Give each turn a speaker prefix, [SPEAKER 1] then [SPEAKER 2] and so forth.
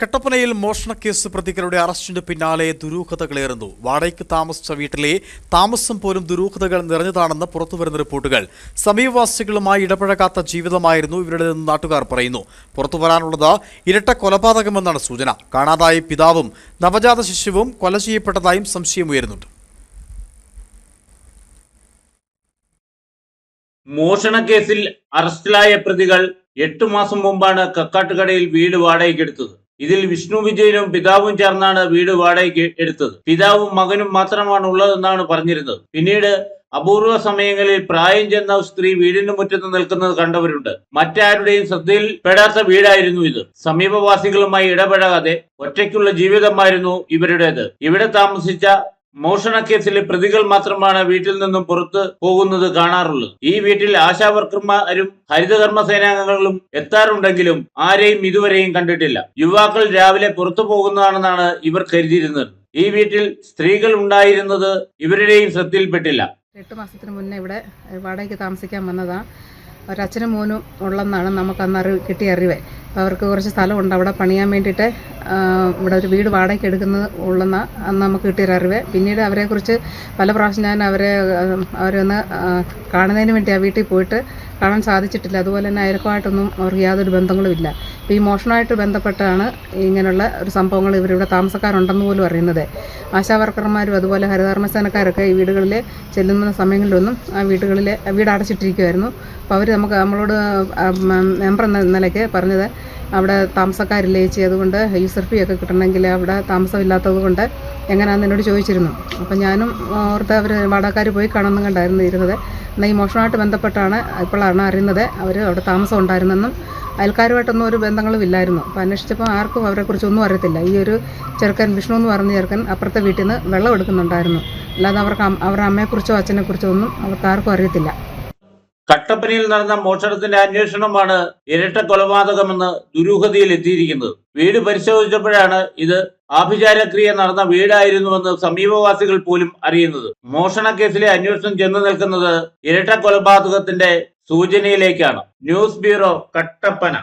[SPEAKER 1] കട്ടപ്പനയിൽ മോഷണക്കേസ് പ്രതികളുടെ അറസ്റ്റിന് പിന്നാലെ ദുരൂഹതകളേറുന്നു വാടകയ്ക്ക് താമസിച്ച വീട്ടിലെ താമസം പോലും ദുരൂഹതകൾ നിറഞ്ഞതാണെന്ന് പുറത്തുവരുന്ന റിപ്പോർട്ടുകൾ. സമീപവാസികളുമായി ഇടപഴകാത്ത ജീവിതമായിരുന്നു ഇവരുടേതെന്ന് നാട്ടുകാർ പറയുന്നു. പുറത്തു വരാനുള്ളത് ഇരട്ട കൊലപാതകമെന്നാണ് സൂചന. കാണാതായ പിതാവും നവജാത ശിശുവും കൊല ചെയ്യപ്പെട്ടതായും സംശയമുയരുന്നുണ്ട്
[SPEAKER 2] മോഷണക്കേസിൽ അറസ്റ്റിലായ പ്രതികൾ എട്ടു മാസം മുമ്പാണ് കക്കാട്ടുകടയിൽ വീട് വാടകയ്ക്കെടുത്തത്. ഇതിൽ വിഷ്ണു വിജയനും പിതാവും ചേർന്നാണ് വീട് വാടകയ്ക്ക് എടുത്തത്. പിതാവും മകനും മാത്രമാണ് ഉള്ളതെന്നാണ് പറഞ്ഞിരുന്നത്. പിന്നീട് അപൂർവ സമയങ്ങളിൽ പ്രായം ചെന്ന സ്ത്രീ വീടിന് മുറ്റത്ത് നിൽക്കുന്നത് കണ്ടവരുണ്ട്. മറ്റാരുടെയും ശ്രദ്ധയിൽ പെടാത്ത വീടായിരുന്നു ഇത്. സമീപവാസികളുമായി ഇടപഴകാതെ ഒറ്റയ്ക്കുള്ള ജീവിതമായിരുന്നു ഇവരുടേത്. ഇവിടെ താമസിച്ച മോഷണക്കേസിലെ പ്രതികൾ മാത്രമാണ് വീട്ടിൽ നിന്നും പുറത്ത് പോകുന്നത് കാണാറുള്ളത്. ഈ വീട്ടിൽ ആശാവർക്കർമാരും ഹരിതകർമ്മ സേനാംഗങ്ങളും എത്താറുണ്ടെങ്കിലും ആരെയും ഇതുവരെയും കണ്ടിട്ടില്ല. യുവാക്കൾ രാവിലെ പുറത്തു പോകുന്നതാണെന്നാണ് ഇവർ കരുതിയിരുന്നത്. ഈ വീട്ടിൽ സ്ത്രീകൾ ഉണ്ടായിരുന്നത് ഇവരുടെയും ശ്രദ്ധയിൽപ്പെട്ടില്ല.
[SPEAKER 3] എട്ട് മാസത്തിന് മുന്നേ ഇവിടെ വാടകയ്ക്ക് താമസിക്കാൻ വന്നതാണ് ഒരച്ഛനും മോനും ഉള്ളെന്നാണ് നമുക്ക് അന്ന് അറിവ് കിട്ടിയ അറിവ്. അവർക്ക് കുറച്ച് സ്ഥലമുണ്ട്. അവിടെ പണിയാൻ വേണ്ടിയിട്ട് ഇവിടെ ഒരു വീട് വാടകയ്ക്ക് എടുക്കുന്നത് ഉള്ളെന്ന അന്ന് നമുക്ക് കിട്ടിയൊരു അറിവ്. പിന്നീട് അവരെക്കുറിച്ച് പല പ്രാവശ്യം ഞാൻ അവരെ അവരൊന്ന് കാണുന്നതിന് വേണ്ടി ആ വീട്ടിൽ പോയിട്ട് കാണാൻ സാധിച്ചിട്ടില്ല. അതുപോലെ തന്നെ അയൽക്കുമായിട്ടൊന്നും അവർക്ക് യാതൊരു ബന്ധങ്ങളും ഇല്ല. അപ്പോൾ ഈ മോഷണമായിട്ട് ബന്ധപ്പെട്ടാണ് ഇങ്ങനെയുള്ള ഒരു സംഭവങ്ങൾ ഇവരിവിടെ താമസക്കാരുണ്ടെന്ന് പോലും അറിയുന്നത്. ആശാവർക്കർമാരും അതുപോലെ ഹരിതകർമ്മസേനക്കാരൊക്കെ ഈ വീടുകളിൽ ചെല്ലുന്ന സമയങ്ങളിലൊന്നും ആ വീടുകളിൽ വീട് അടച്ചിട്ടിരിക്കുമായിരുന്നു അപ്പോൾ അവർ നമുക്ക് നമ്മളോട് മെമ്പർ എന്ന നിലയ്ക്ക് പറഞ്ഞത് അവിടെ താമസക്കാരില്ലേ ചേച്ചി? അതുകൊണ്ട് യൂസർ ഫീ ഒക്കെ കിട്ടണമെങ്കിൽ അവിടെ താമസമില്ലാത്തത് കൊണ്ട് എങ്ങനെയാണെന്ന് എന്നോട് ചോദിച്ചിരുന്നു. അപ്പം ഞാനും ഓർത്ത് അവർ വാടകക്കാർ പോയി കാണുമെന്നും കണ്ടായിരുന്നു ഇരുന്നത്. എന്നാൽ ഈ മോഷണമായിട്ട് ബന്ധപ്പെട്ടാണ് ഇപ്പോഴാണ് അറിയുന്നത് അവർ അവിടെ താമസം ഉണ്ടായിരുന്നെന്നും. അയൽക്കാരുമായിട്ടൊന്നും ഒരു ബന്ധങ്ങളും ഇല്ലായിരുന്നു. അപ്പോൾ അന്വേഷിച്ചപ്പോൾ ആർക്കും അവരെക്കുറിച്ചൊന്നും അറിയത്തില്ല. ഈ ഒരു ചെറുക്കൻ വിഷ്ണു എന്ന് പറഞ്ഞ ചെറുക്കൻ അപ്പുറത്തെ വീട്ടിൽ നിന്ന് വെള്ളം എടുക്കുന്നുണ്ടായിരുന്നു. അല്ലാതെ അവർക്ക് അവരുടെ അമ്മയെക്കുറിച്ചോ അച്ഛനെക്കുറിച്ചോ ഒന്നും അവർക്ക് ആർക്കും അറിയത്തില്ല.
[SPEAKER 2] കട്ടപ്പനയിൽ നടന്ന മോഷണത്തിന്റെ അന്വേഷണമാണ് ഇരട്ട കൊലപാതകമെന്ന് ദുരൂഹതയിൽ എത്തിയിരിക്കുന്നത്. വീട് പരിശോധിച്ചപ്പോഴാണ് ഇത് ആഭിചാരക്രിയ നടന്ന വീടായിരുന്നുവെന്ന് സമീപവാസികൾ പോലും അറിയുന്നത്. മോഷണ കേസിലെ അന്വേഷണം ചെന്ന് നിൽക്കുന്നത് ഇരട്ട കൊലപാതകത്തിന്റെ സൂചനയിലേക്കാണ്. News bureau Kattappana.